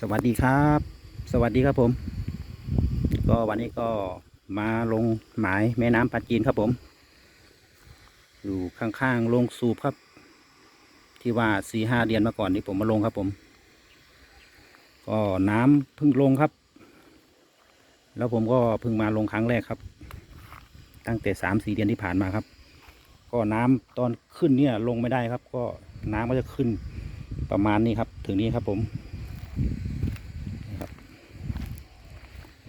สวัสดีครับ สวัสดีครับผม ก็วันนี้ก็มาลงหมายแม่น้ำปาจีนครับผม อยู่ข้างๆลงสูบครับ ที่ว่าสี่ห้าเดือนมาก่อนนี่ผมมาลงครับผม ก็น้ำเพิ่งลงครับ แล้วผมก็เพิ่งมาลงครั้งแรกครับ ตั้งแต่สามสี่เดือนที่ผ่านมาครับ ก็น้ำตอนขึ้นเนี่ยลงไม่ได้ครับ ก็น้ำก็จะขึ้นประมาณนี้ครับ ถึงนี้ครับผม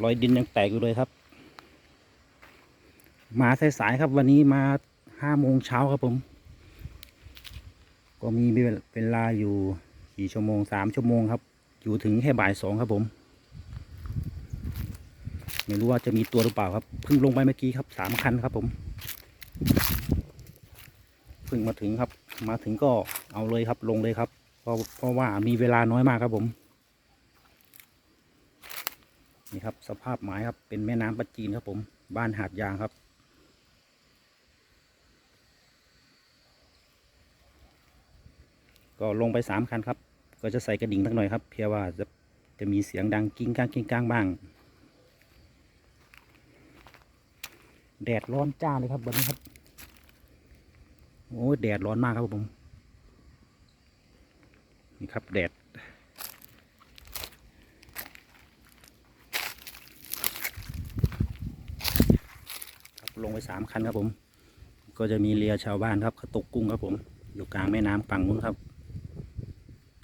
รอยดินยังแตกอยู่เลยครับ มาสายๆครับวันนี้มาห้าโมงเช้าครับผม ก็มีเวลาอยู่กี่ชั่วโมงสามชั่วโมงครับ อยู่ถึงแค่บ่ายสองครับผม ไม่รู้ว่าจะมีตัวหรือเปล่าครับเพิ่งลงไปเมื่อกี้ครับสามคันครับผมเพิ่งมาถึงครับ มาถึงก็เอาเลยครับลงเลยครับ เพราะเพราะว่ามีเวลาน้อยมากครับผม นี่ครับสภาพหมายครับเป็นแม่น้ำปัจจีนครับผมบ้านหาดยางครับ ก็ลงไปสามคันครับ ก็จะใส่กระดิ่งสักหน่อยครับ เพียว่าจะจะมีเสียงดังกิ้งก้างกิ้งก้างบ้าง แดดร้อนจ้าเลยครับวันนี้ครับโอ้ยแดดร้อนมากครับผมนี่ครับแดด ครับ ลงไปสามคันครับผม ก็จะมีเรือชาวบ้านครับเขาตกกุ้งครับผม อยู่กลางแม่น้ำฝั่งนู้นครับ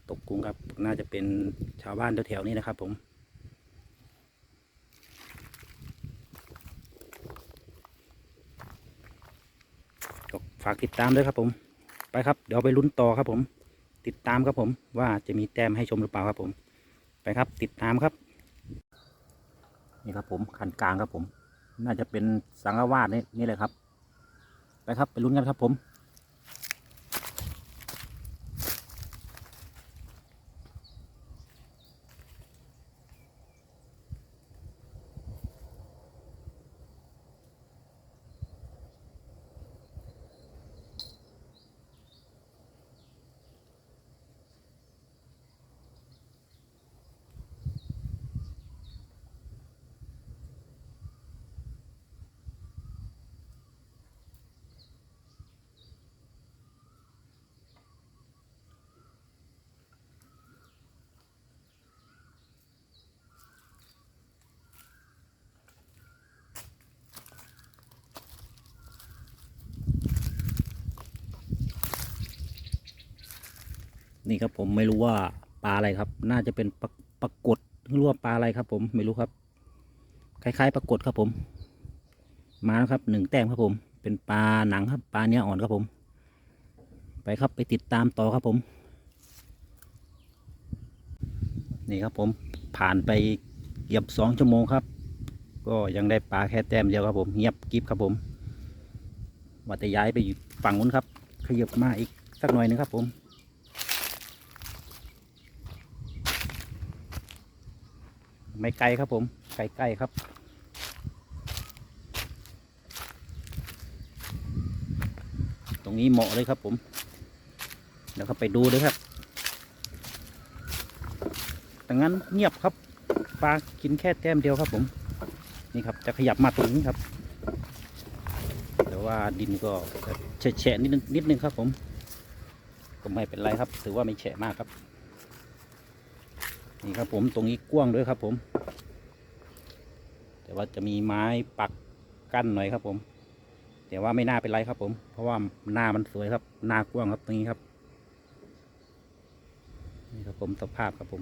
ตกกุ้งครับ น่าจะเป็นชาวบ้านแถวๆนี้นะครับ ผมฝากติดตามด้วยครับผม ไปครับ เดี๋ยวไปลุ้นต่อครับผม ติดตามครับผม ว่าจะมีแต้มให้ชมหรือเปล่าครับผม ไปครับ ติดตามครับ นี่ครับผมคันกลางครับผม น่าจะเป็นสังฆวาสนี่นี่เลยครับ ไปครับไปลุ้นกันครับผม นี่ครับผมไม่รู้ว่าปลาอะไรครับ น่าจะเป็นปลาปลากดหรือว่าปลาอะไรครับ ผมไม่รู้ครับ คล้ายๆปลากดครับผม มาแล้วครับหนึ่งแต้มครับผม เป็นปลาหนังครับปลาเนื้ออ่อนครับผม ไปครับไปติดตามต่อครับผม นี่ครับผมผ่านไปเกือบสองชั่วโมงครับ ก็ยังได้ปลาแค่แต้มเดียวครับผมเงียบกริบครับผมว่าจะย้ายไปอยู่ฝั่งนู้นครับขยับมาอีกสักหน่อยหนึงครับผม ไม่ไกลครับผมใกล้ๆครับ ตรงนี้เหมาะเลยครับผมเดี๋ยวเข้าไปดูเลยครับดังนั้นเงียบครับปลากินแค่แต้มเดียวครับผม นี่ครับจะขยับมาตรงนี้ครับ แต่ว่าดินก็จะแฉะนิดนึงนิดนึงครับผมก็ไม่เป็นไรครับ ถือว่าไม่แฉะมากครับ นี่ครับผมตรงนี้กว้างด้วยครับผม แต่ว่าจะมีไม้ปักกั้นหน่อยครับ ผม แต่ว่าไม่น่าเป็นไรครับ ผม เพราะว่าหน้ามันสวยครับ หน้ากว้างครับตรงนี้ครับ นี่ครับผมสภาพครับผม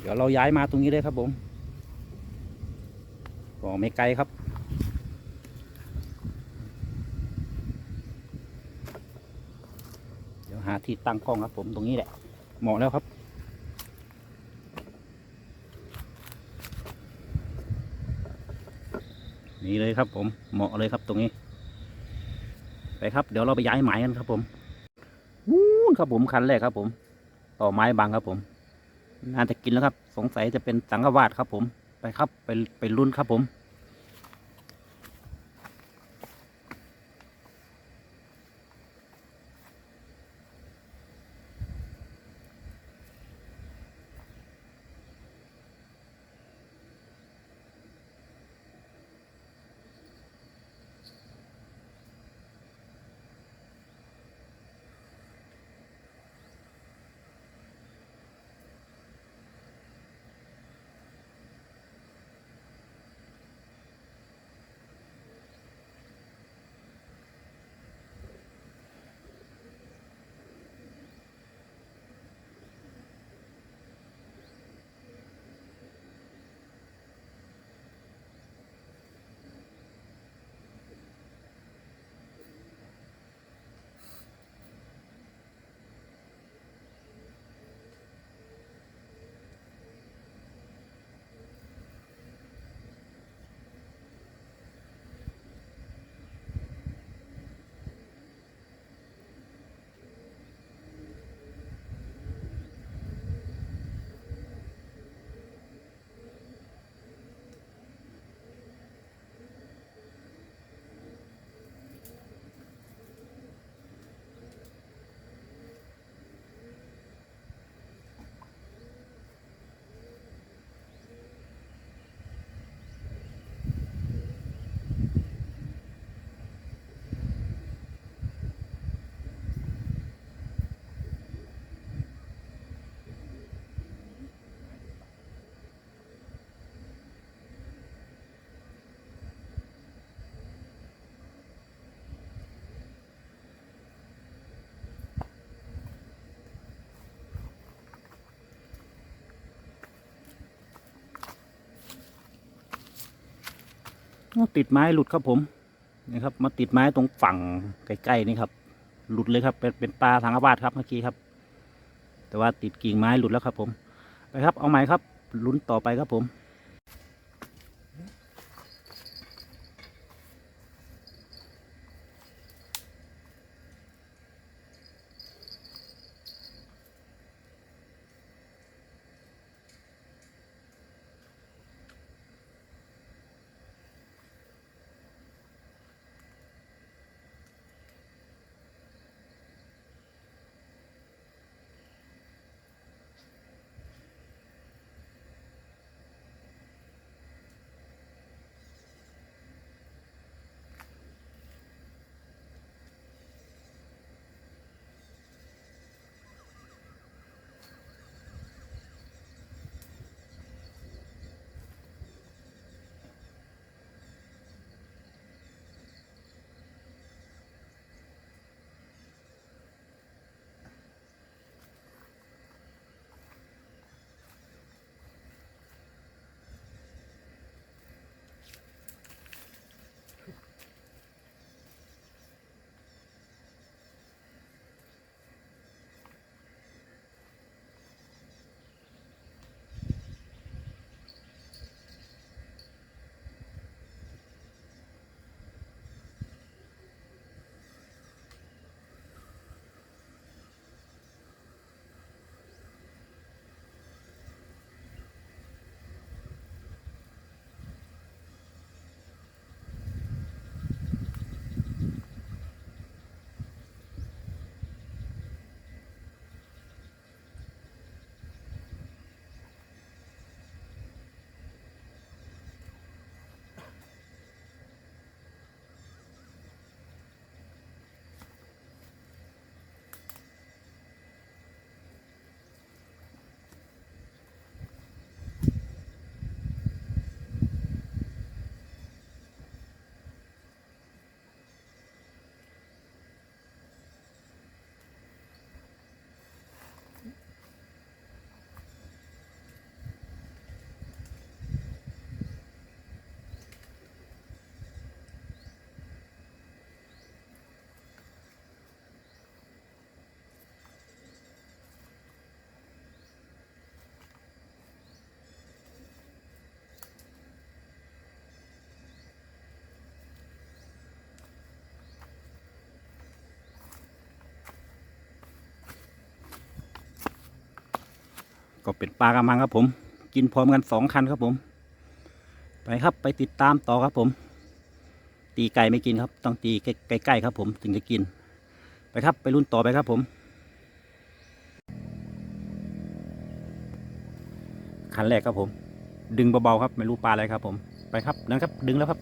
เดี๋ยวเราย้ายมาตรงนี้เลยครับ ผมก็ไม่ไกลครับเดี๋ยวหาที่ตั้งกล้องครับผมตรงนี้แหละเหมาะแล้วครับ นี่เลยครับผมเหมาะเลยครับตรงนี้ ไปครับเดี๋ยวเราไปย้ายไม้กันครับ ผมวู้นครับผมคันแรกครับ ผม ต่อไม้บางครับ ผมน่าจะกินแล้วครับ สงสัยจะเป็นสังฆวาสครับ ผมไปครับไปไปรุ่นครับผม ติดไม้หลุดครับผมนี่ครับ มาติดไม้ตรงฝั่งใกล้ๆนี่ครับ หลุดเลยครับ เป็นเป็นปลาทางอาวาสครับเมื่อกี้ครับ แต่ว่าติดกิ่งไม้หลุดแล้วครับผมไปครับเอาใหม่ครับลุ้นต่อไปครับผม ก็เป็นปลากระมังครับผม กินพร้อมกันสองคันครับผม ไปครับไปติดตามต่อครับผม ตีไก่ไม่กินครับ ต้องตีใกล้ๆครับผมถึงจะกิน ไปครับไปรุ่นต่อไปครับผม คันแรกครับผม ดึงเบาๆครับ ไม่รู้ปลาอะไรครับผม ไปครับนั่นครับ ดึงแล้วครับ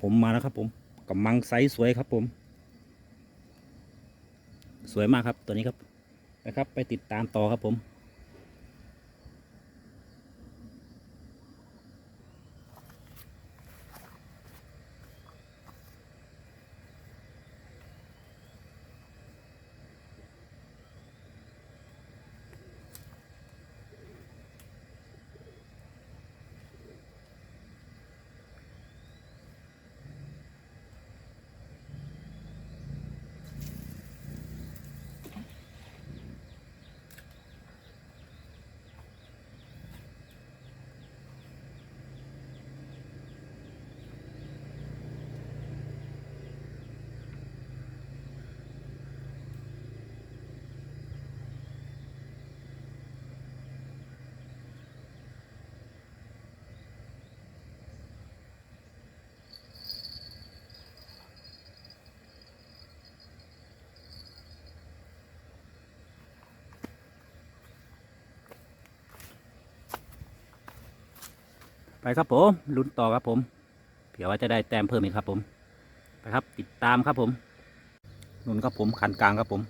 ผมมาแล้วครับ ผมกับมังไซส์สวยครับผม สวยมากครับตัวนี้ครับนะครับ ไปติดตามต่อครับผม ไปครับผมลุ้นต่อครับผมเผื่อว่าจะได้แต้มเพิ่มอีกครับผมไปครับติดตามครับผมนุนครับผมขันกลางครับผม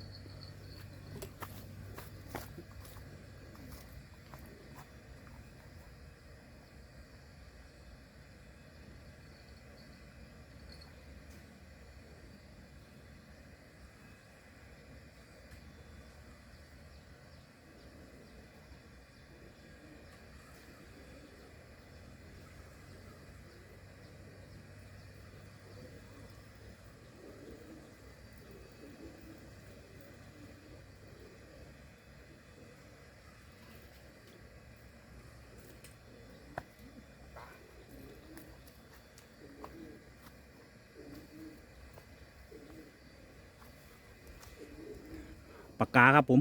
ปากกาครับผม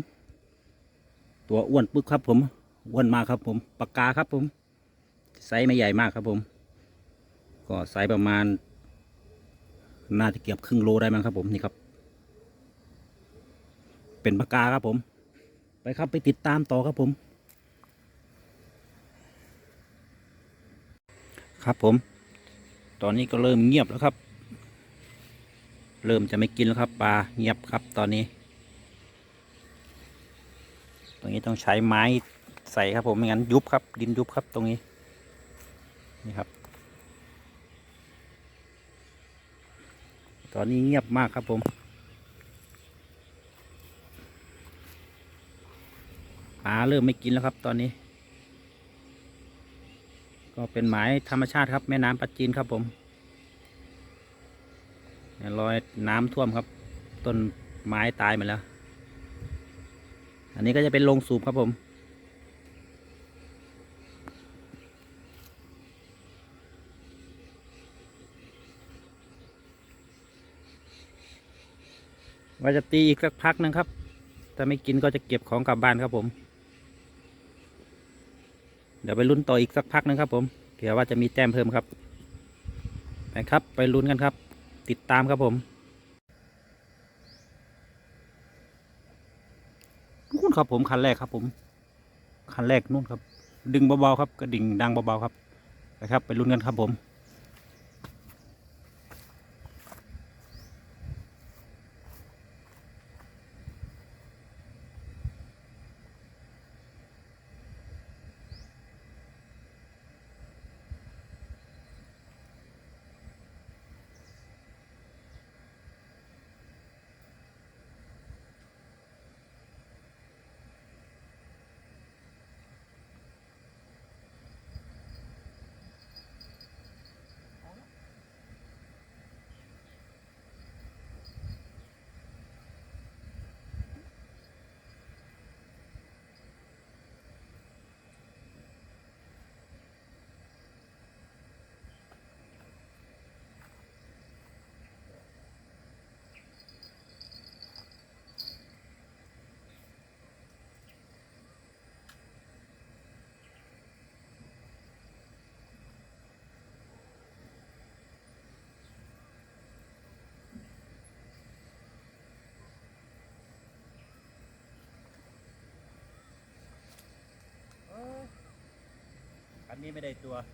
ตัวอ้วนปึ๊กครับผมอ้วนมากครับผมปากกาครับผมไซส์ไม่ใหญ่มากครับผม ก็ไซส์ประมาณ น่าจะเกือบครึ่งโลได้มั้งครับผมนี่ครับ เป็นปากกาครับผม ไปครับไปติดตามต่อครับผม ครับผม ตอนนี้ก็เริ่มเงียบแล้วครับ เริ่มจะไม่กินแล้วครับปลาเงียบครับตอนนี้ รงนี้ต้องใช้ไม้ใส่ครับผมไม่งั้นยุบครับ ดินยุบครับตรงนี้นี่ครับ ตอนนี้เงียบมากครับผมปลาเริ่มไม่กินแล้วครับตอนนี้ ก็เป็นหมายธรรมชาติครับแม่น้ำปัจจีนครับผมรอยน้ำท่วมครับ ต้นไม้ตายหมดแล้ว อันนี้ก็จะเป็นโรงสูบครับผม ว่าจะตีอีกสักพักหนึงครับ ถ้าไม่กินก็จะเก็บของกลับบ้านครับผม เดี๋ยวไปลุ้นต่ออีกสักพักหนึงครับผม เผื่อว่าจะมีแต้มเพิ่มครับ ไปครับ ไปลุ้นกันครับ ติดตามครับผม นู่นครับผมคันแรกครับ ผม คันแรกนู่นครับ ดึงเบาๆครับกระดิ่งดังเบาๆครับนะครับ ไปลุ้นกันครับผม อันนี้ไม่ได้ตัว ค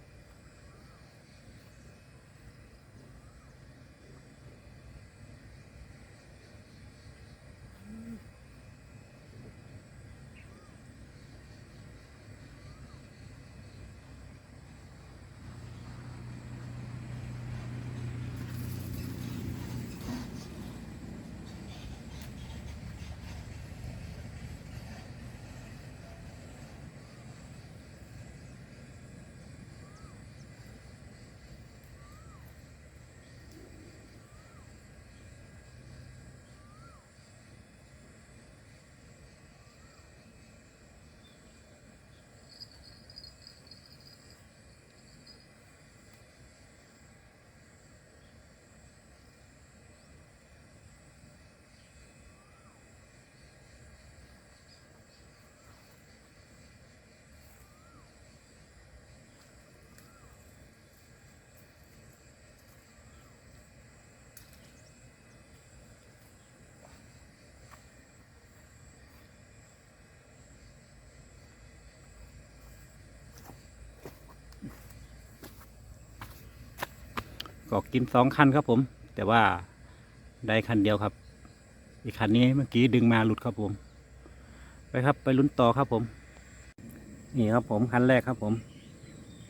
ก็กินสองคันครับผม แต่ว่าได้คันเดียวครับ อีกคันนี้เมื่อกี้ดึงมาหลุดครับผม ไปครับไปลุ้นต่อครับผม นี่ครับผมคันแรกครับผม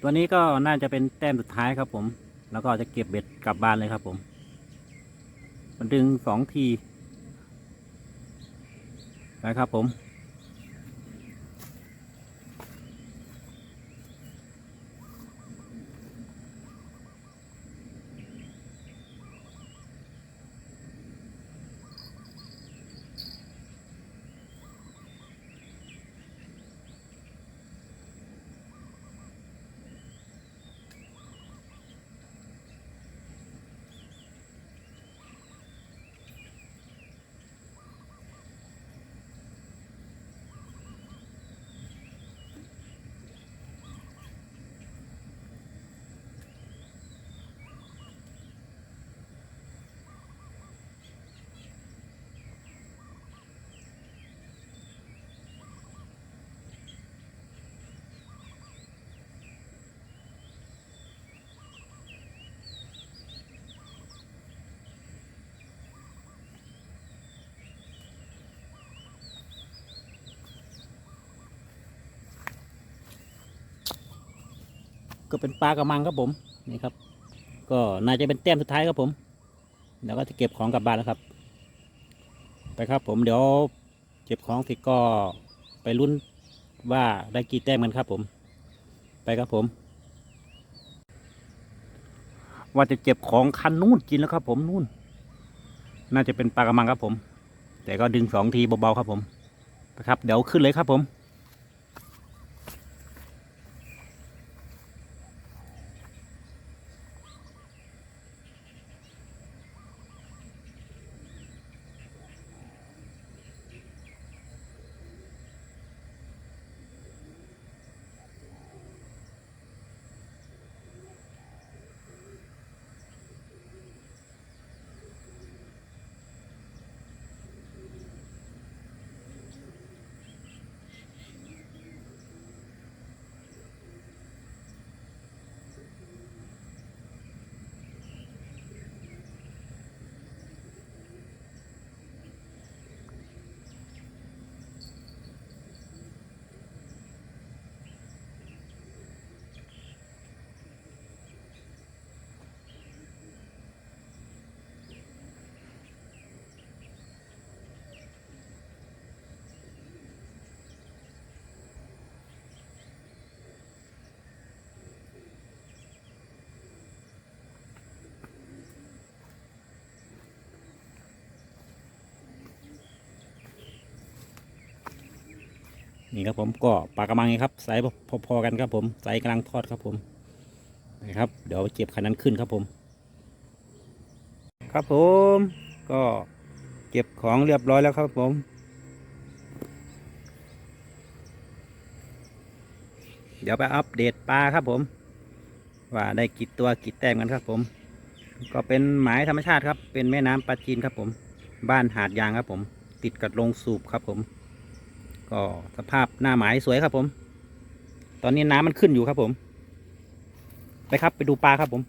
ตัวนี้ก็น่าจะเป็นแต้มสุดท้ายครับผม แล้วก็จะเก็บเบ็ดกลับบ้านเลยครับผม มันดึงสองทีนะครับผม ก็เป็นปลากระมังครับผมนี่ครับ ก็น่าจะเป็นแต้มสุดท้ายครับผมเดี๋ยวก็จะเก็บของกลับบ้านแล้วครับ ไปครับผมเดี๋ยวเก็บของเสร็จก็ไปลุ้นว่าได้กี่แต้มกันครับผม ไปครับผม ว่าจะเก็บของคันนู่นกินแล้วครับ ผมนู่น น่าจะเป็นปลากระมังครับผม แต่ก็ดึงสองทีเบาๆครับผมไปครับ เดี๋ยวขึ้นเลยครับผม นี่ครับผมก็ปลากระมังครับไซส์พอๆกันครับผมไซส์กำลังทอดครับผมนะครับ เดี๋ยวเก็บคันนั้นขึ้นครับผม ครับผมก็เก็บของเรียบร้อยแล้วครับผมเดี๋ยวไปอัปเดตปลาครับผม ว่าได้กี่ตัวกี่แต้มกันครับผม ก็เป็นหมายธรรมชาติครับ เป็นแม่น้ำปลาจีนครับผม บ้านหาดยางครับผม ติดกับโรงสูบครับผม ก็สภาพหน้าหมายสวยครับผม ตอนนี้น้ำมันขึ้นอยู่ครับผม ไปครับไปดูปลาครับผม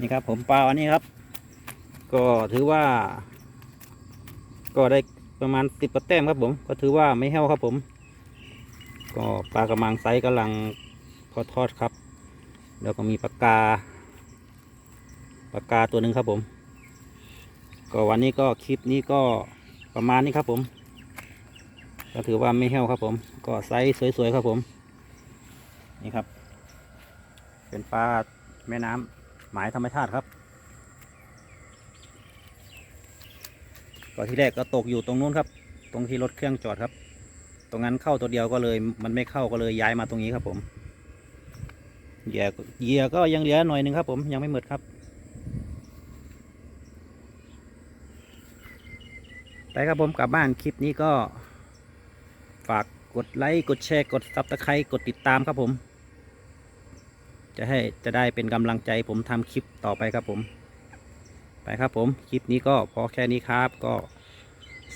นี่ครับผมปลาวันนี้ครับ ก็ถือว่า ก็ได้ประมาณสิบแต้มครับผม ก็ถือว่าไม่แห้วครับผม ก็ปลากระมังไซส์กำลังพอทอดครับ แล้วก็มีปากกาปากกาตัวหนึ่งครับผม ก็วันนี้ก็คลิปนี้ก็ประมาณนี้ครับผม ก็ถือว่าไม่แห้วครับผม ก็ไซส์สวยๆครับผม นี่ครับ เป็นปลาแม่น้ำหมายธรรมชาติครับก็ที่แรกก็ตกอยู่ตรงนู้นครับ ตรงที่รถเครื่องจอดครับ ตรงนั้นเข้าตัวเดียวก็เลย มันไม่เข้าก็เลยย้ายมาตรงนี้ครับผม เหยื่อเหยื่อก็ยังเหลือหน่อยหนึ่งครับ ผมยังไม่หมดครับ ไปครับผมกลับบ้านคลิปนี้ก็ ฝากกดไลค์กดแชร์กดซับสไครต์กดติดตามครับผม จะให้จะได้เป็นกำลังใจผมทำคลิปต่อไปครับผม ไปครับผม คลิปนี้ก็พอแค่นี้ครับ ก็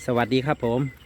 สวัสดีครับผม